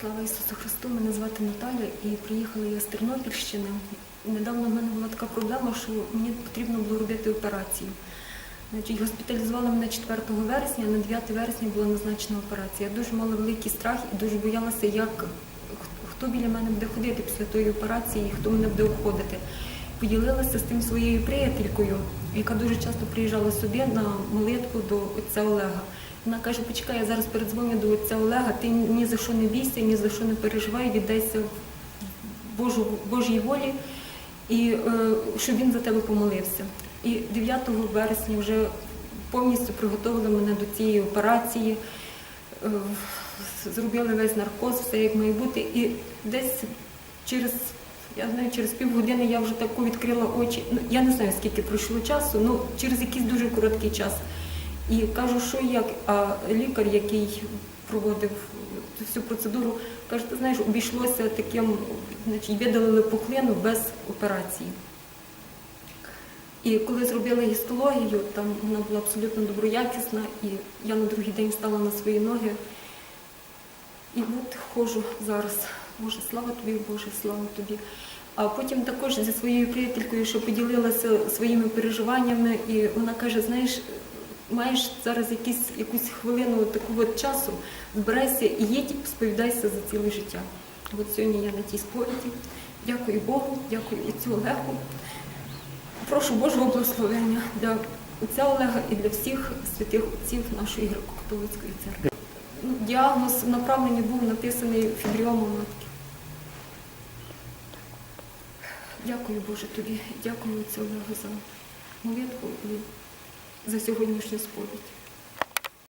Слава Ісусу Христу! Мене звати Наталя і приїхала я з Тернопільщини. Недавно в мене була така проблема, що мені потрібно було робити операцію. Значить, госпіталізували мене 4 вересня, а на 9 вересня була назначена операція. Я дуже мала великий страх і дуже боялася, як хто біля мене буде ходити після тої операції, і хто мене буде обходити. Поділилася з тим своєю приятелькою, яка дуже часто приїжджала сюди на молитву до отця Олега. Вона каже, почекай, я зараз передзвоню до отця Олега, ти ні за що не бійся, ні за що не переживай, віддайся Божу, Божій волі, і е, щоб він за тебе помолився. І 9 вересня вже повністю приготували мене до цієї операції, е, зробили весь наркоз, все як має бути. І десь через, я знаю, через півгодини я вже таку відкрила очі. Ну, я не знаю, скільки пройшло часу, ну через якийсь дуже короткий час. І кажу, що як, а лікар, який проводив всю процедуру, каже, ти знаєш, обійшлося таким, значить, видалили пухлину без операції. І коли зробили гістологію, там вона була абсолютно доброякісна, і я на другий день стала на свої ноги. І от ходжу зараз. Боже, слава тобі, Боже, слава тобі. А потім також зі своєю приятелькою, що поділилася своїми переживаннями, і вона каже: знаєш, маєш зараз якісь, якусь хвилину такого часу, збирайся і їдь, сповідайся за ціле життя. От сьогодні я на тій сповіді. Дякую Богу, дякую отцю Олегу. Прошу Божого благословення для отця Олега і для всіх святих отців нашої греко-католицької церкви. Ну, Діагноз в направленні був написаний фібріома матки. Дякую Боже тобі, дякую отцю Олегу за молитву і за сьогоднішню сповідь.